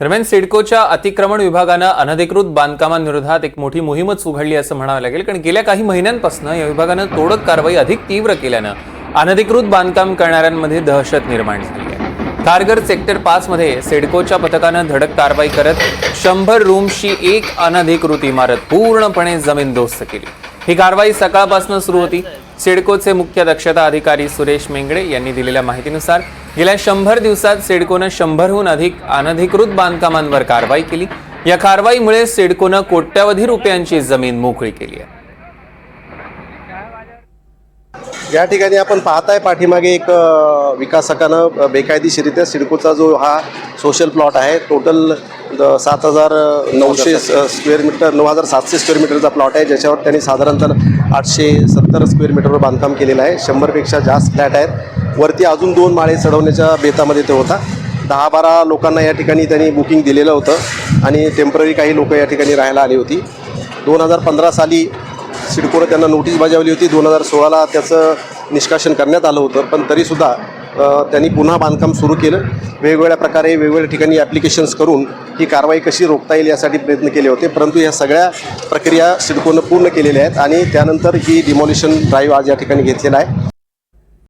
दरम्यान सिडकोच्या अतिक्रमण विभागानं अनधिकृत बांधकामांविरोधात एक मोठी मोहीमच उघडली असं म्हणावं लागेल. कारण गेल्या काही महिन्यांपासून या विभागानं तोडक कारवाई अधिक तीव्र केल्यानं अनधिकृत बांधकाम करणाऱ्यांमध्ये दहशत निर्माण झाली आहे. खारघर सेक्टर पाचमध्ये सिडकोच्या पथकानं धडक कारवाई करत शंभर रूमशी एक अनधिकृत इमारत पूर्णपणे जमीनदोस्त केली. ही कारवाई सकाळपासून सुरू होती. सिडकोचे मुख्य दक्षता अधिकारी सुरेश मेंगडे यांनी दिलेल्या माहितीनुसार गेल्या शंभर दिवसात सिडकोनं शंभरहून अधिक अनधिकृत बांधकामांवर कारवाई केली. या कारवाईमुळे सिडकोनं कोट्यावधी रुपयांची जमीन मोकळी केली आहे. या ठिकाणी आपण पाहताय पाठीमागे एक विकासकानं बेकायदेशीरित्या सिडकोचा जो हा सोशल प्लॉट आहे टोटल द- सात हजार नऊशे स्क्वेअर मीटर नऊ हजार सातशे स्क्वेअर मीटरचा प्लॉट आहे ज्याच्यावर त्यांनी साधारणतः आठशे सत्तर स्क्वेअर मीटरवर बांधकाम केलेलं आहे. शंभरपेक्षा जास्त फ्लॅट आहेत. वरती अजून दोन माळे चढवण्याच्या बेतामध्ये तो होता. दहा बारा लोकांना या ठिकाणी त्यांनी बुकिंग दिलेलं होतं आणि टेंपररी काही लोक या ठिकाणी राहायला आली होती. दोन हजार पंधरा साली सिडकोनं त्यांना नोटीस बजावली होती. दोन हजार सोळाला त्याचं निष्कासन करण्यात आलं होतं. पण तरीसुद्धा त्यांनी पुन्हा बांधकाम सुरू केलं. वेगवेगळ्या प्रकारे वेगवेगळ्या ठिकाणी ॲप्लिकेशन्स करून ही कारवाई कशी रोखता येईल यासाठी प्रयत्न केले होते. परंतु ह्या सगळ्या प्रक्रिया सिडकोनं पूर्ण केलेल्या आहेत आणि त्यानंतर ही डिमॉलिशन ड्राईव्ह आज या ठिकाणी घेतलेला आहे.